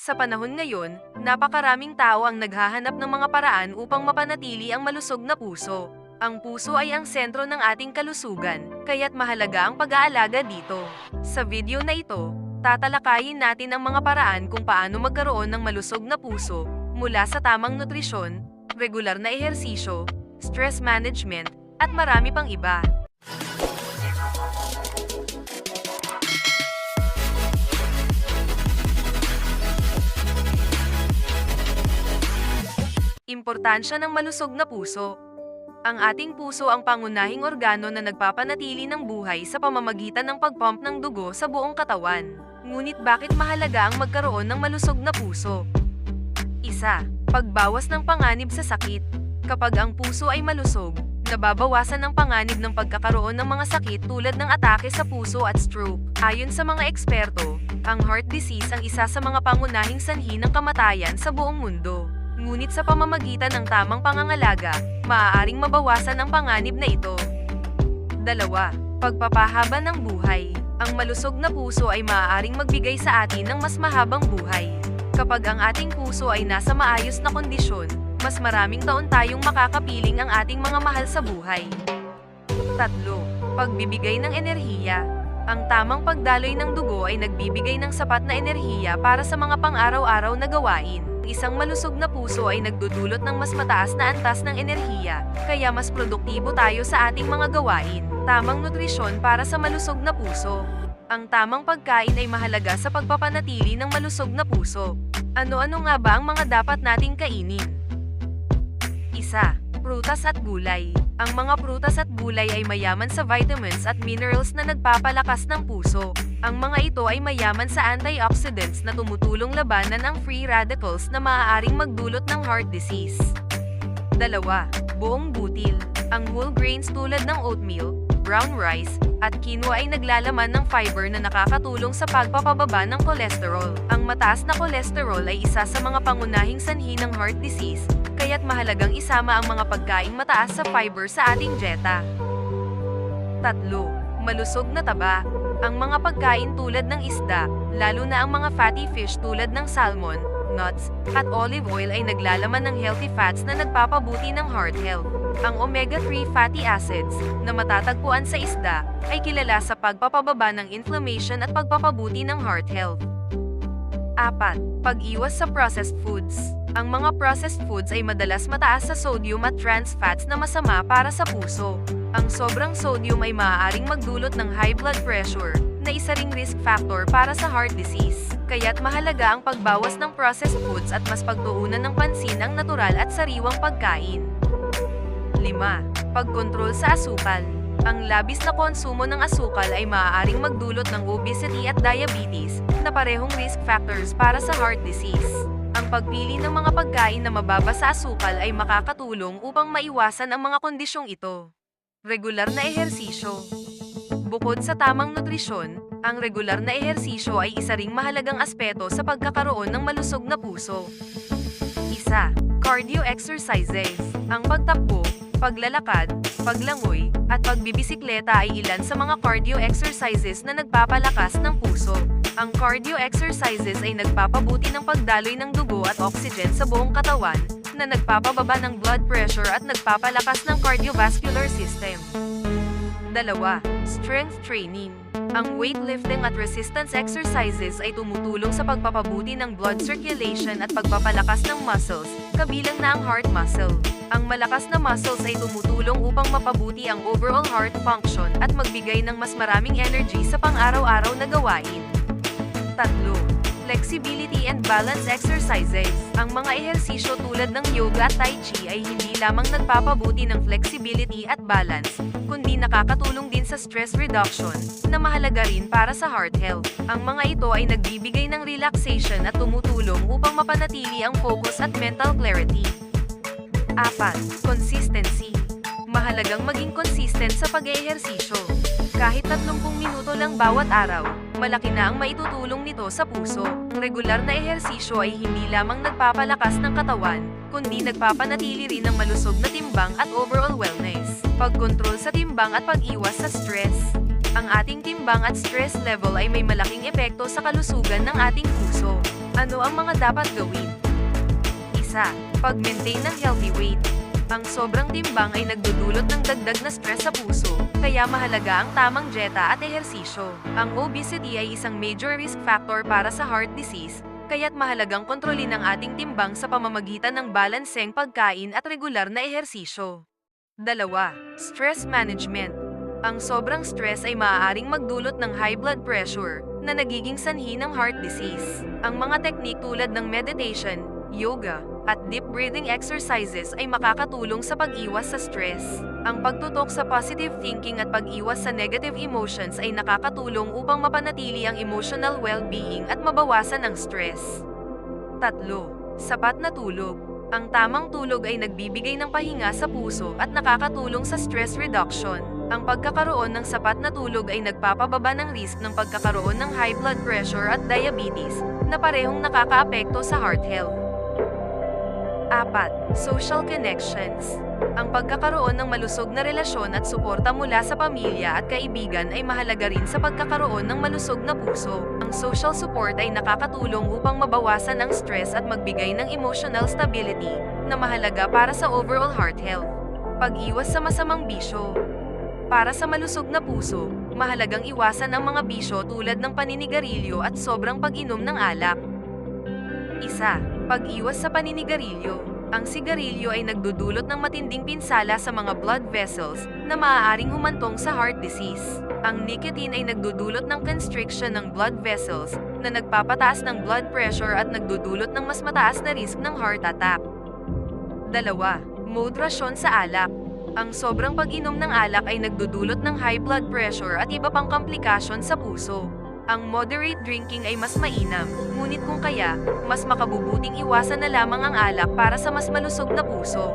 Sa panahon ngayon, napakaraming tao ang naghahanap ng mga paraan upang mapanatili ang malusog na puso. Ang puso ay ang sentro ng ating kalusugan, kaya't mahalaga ang pag-aalaga dito. Sa video na ito, tatalakayin natin ang mga paraan kung paano magkaroon ng malusog na puso, mula sa tamang nutrisyon, regular na ehersisyo, stress management, at marami pang iba. Importansya ng malusog na puso. Ang ating puso ang pangunahing organo na nagpapanatili ng buhay sa pamamagitan ng pagpump ng dugo sa buong katawan. Ngunit bakit mahalaga ang magkaroon ng malusog na puso? Isa, pagbawas ng panganib sa sakit. Kapag ang puso ay malusog, nababawasan ang panganib ng pagkakaroon ng mga sakit tulad ng atake sa puso at stroke. Ayon sa mga eksperto, ang heart disease ang isa sa mga pangunahing sanhi ng kamatayan sa buong mundo. Ngunit sa pamamagitan ng tamang pangangalaga, maaaring mabawasan ang panganib na ito. Dalawa, pagpapahaba ng buhay. Ang malusog na puso ay maaaring magbigay sa atin ng mas mahabang buhay. Kapag ang ating puso ay nasa maayos na kondisyon, mas maraming taon tayong makakapiling ang ating mga mahal sa buhay. Tatlo, pagbibigay ng enerhiya. Ang tamang pagdaloy ng dugo ay nagbibigay ng sapat na enerhiya para sa mga pang-araw-araw na gawain. Isang malusog na puso ay nagdudulot ng mas mataas na antas ng enerhiya, kaya mas produktibo tayo sa ating mga gawain. Tamang nutrisyon para sa malusog na puso. Ang tamang pagkain ay mahalaga sa pagpapanatili ng malusog na puso. Ano-ano nga ba ang mga dapat nating kainin? Isa, prutas at gulay. Ang mga prutas at gulay ay mayaman sa vitamins at minerals na nagpapalakas ng puso. Ang mga ito ay mayaman sa antioxidants na tumutulong labanan ang free radicals na maaaring magdulot ng heart disease. Dalawa, buong butil. Ang whole grains tulad ng oatmeal, brown rice, at quinoa ay naglalaman ng fiber na nakakatulong sa pagpapababa ng kolesterol. Ang mataas na kolesterol ay isa sa mga pangunahing sanhi ng heart disease, kaya't mahalagang isama ang mga pagkaing mataas sa fiber sa ating dieta. Tatlo, malusog na taba. Ang mga pagkain tulad ng isda, lalo na ang mga fatty fish tulad ng salmon, nuts, at olive oil ay naglalaman ng healthy fats na nagpapabuti ng heart health. Ang omega-3 fatty acids, na matatagpuan sa isda, ay kilala sa pagpapababa ng inflammation at pagpapabuti ng heart health. Apat, pag-iwas sa processed foods. Ang mga processed foods ay madalas mataas sa sodium at trans fats na masama para sa puso. Ang sobrang sodium ay maaaring magdulot ng high blood pressure, na isa ring risk factor para sa heart disease. Kaya't mahalaga ang pagbawas ng processed foods at mas pagtuunan ng pansin ang natural at sariwang pagkain. 5. Pagkontrol sa asukal. Ang labis na konsumo ng asukal ay maaaring magdulot ng obesity at diabetes, na parehong risk factors para sa heart disease. Pagpili ng mga pagkain na mababa sa asukal ay makakatulong upang maiwasan ang mga kondisyong ito. Regular na ehersisyo. Bukod sa tamang nutrisyon, ang regular na ehersisyo ay isa ring mahalagang aspeto sa pagkakaroon ng malusog na puso. Isa, cardio exercises. Ang pagtakbo, paglalakad, paglangoy, at pagbibisikleta ay ilan sa mga cardio exercises na nagpapalakas ng puso. Ang cardio exercises ay nagpapabuti ng pagdaloy ng dugo at oxygen sa buong katawan, na nagpapababa ng blood pressure at nagpapalakas ng cardiovascular system. Dalawa, strength training. Ang weightlifting at resistance exercises ay tumutulong sa pagpapabuti ng blood circulation at pagpapalakas ng muscles, kabilang na ang heart muscle. Ang malakas na muscles ay tumutulong upang mapabuti ang overall heart function at magbigay ng mas maraming energy sa pang-araw-araw na gawain. Tatlo, flexibility and balance exercises. Ang mga ehersisyo tulad ng yoga at tai chi ay hindi lamang nagpapabuti ng flexibility at balance, kundi nakakatulong din sa stress reduction, na mahalaga rin para sa heart health. Ang mga ito ay nagbibigay ng relaxation at tumutulong upang mapanatili ang focus at mental clarity. 4. Consistency. Mahalagang maging consistent sa pag-eehersisyo. Kahit 30 minuto lang bawat araw, malaki na ang maitutulong nito sa puso. Regular na ehersisyo ay hindi lamang nagpapalakas ng katawan, kundi nagpapanatili rin ng malusog na timbang at overall wellness. Pagkontrol sa timbang at pag-iwas sa stress. Ang ating timbang at stress level ay may malaking epekto sa kalusugan ng ating puso. Ano ang mga dapat gawin? Isa, pag-maintain ng healthy weight. Ang sobrang timbang ay nagdudulot ng dagdag na stress sa puso, kaya mahalaga ang tamang dieta at ehersisyo. Ang obesity ay isang major risk factor para sa heart disease, kaya't mahalagang kontrolin ang ating timbang sa pamamagitan ng balanseng pagkain at regular na ehersisyo. Dalawa, stress management. Ang sobrang stress ay maaaring magdulot ng high blood pressure na nagiging sanhi ng heart disease. Ang mga teknik tulad ng meditation, yoga, at deep breathing exercises ay makakatulong sa pag-iwas sa stress. Ang pagtutok sa positive thinking at pag-iwas sa negative emotions ay nakakatulong upang mapanatili ang emotional well-being at mabawasan ang stress. Tatlo, sapat na tulog. Ang tamang tulog ay nagbibigay ng pahinga sa puso at nakakatulong sa stress reduction. Ang pagkakaroon ng sapat na tulog ay nagpapababa ng risk ng pagkakaroon ng high blood pressure at diabetes, na parehong nakakaapekto sa heart health. 4. Social connections. Ang pagkakaroon ng malusog na relasyon at suporta mula sa pamilya at kaibigan ay mahalaga rin sa pagkakaroon ng malusog na puso. Ang social support ay nakakatulong upang mabawasan ang stress at magbigay ng emotional stability na mahalaga para sa overall heart health. Pag-iwas sa masamang bisyo. Para sa malusog na puso, mahalagang iwasan ang mga bisyo tulad ng paninigarilyo at sobrang pag-inom ng alak. Isa, pag-iwas sa paninigarilyo. Ang sigarilyo ay nagdudulot ng matinding pinsala sa mga blood vessels na maaaring humantong sa heart disease. Ang nicotine ay nagdudulot ng constriction ng blood vessels na nagpapataas ng blood pressure at nagdudulot ng mas mataas na risk ng heart attack. Dalawa, moderasyon sa alak. Ang sobrang pag-inom ng alak ay nagdudulot ng high blood pressure at iba pang komplikasyon sa puso. Ang moderate drinking ay mas mainam, ngunit kung kaya, mas makabubuting iwasan na lamang ang alak para sa mas malusog na puso.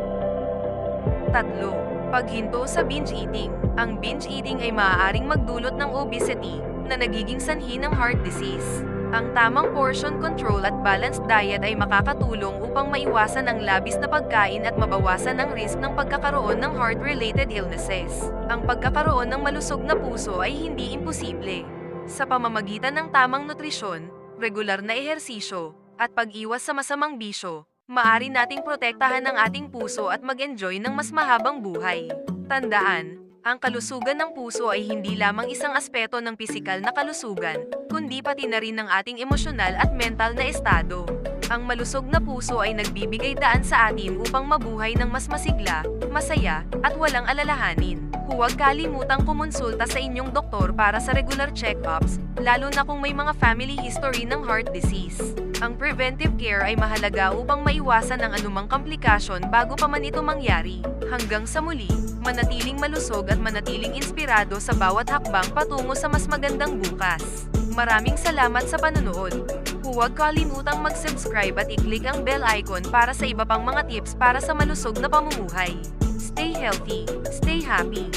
Tatlo, paghinto sa binge eating. Ang binge eating ay maaaring magdulot ng obesity na nagiging sanhi ng heart disease. Ang tamang portion control at balanced diet ay makakatulong upang maiwasan ang labis na pagkain at mabawasan ang risk ng pagkakaroon ng heart-related illnesses. Ang pagkakaroon ng malusog na puso ay hindi imposible. Sa pamamagitan ng tamang nutrisyon, regular na ehersisyo, at pag-iwas sa masamang bisyo, maari nating protektahan ang ating puso at mag-enjoy ng mas mahabang buhay. Tandaan, ang kalusugan ng puso ay hindi lamang isang aspeto ng pisikal na kalusugan, kundi pati na rin ng ating emosyonal at mental na estado. Ang malusog na puso ay nagbibigay daan sa atin upang mabuhay ng mas masigla, masaya, at walang alalahanin. Huwag kalimutang kumonsulta sa inyong doktor para sa regular check-ups, lalo na kung may mga family history ng heart disease. Ang preventive care ay mahalaga upang maiwasan ang anumang komplikasyon bago pa man ito mangyari. Hanggang sa muli, manatiling malusog at manatiling inspirado sa bawat hakbang patungo sa mas magandang bukas. Maraming salamat sa panonood. Huwag kalimutang mag-subscribe at i-click ang bell icon para sa iba pang mga tips para sa malusog na pamumuhay. Stay healthy, stay happy.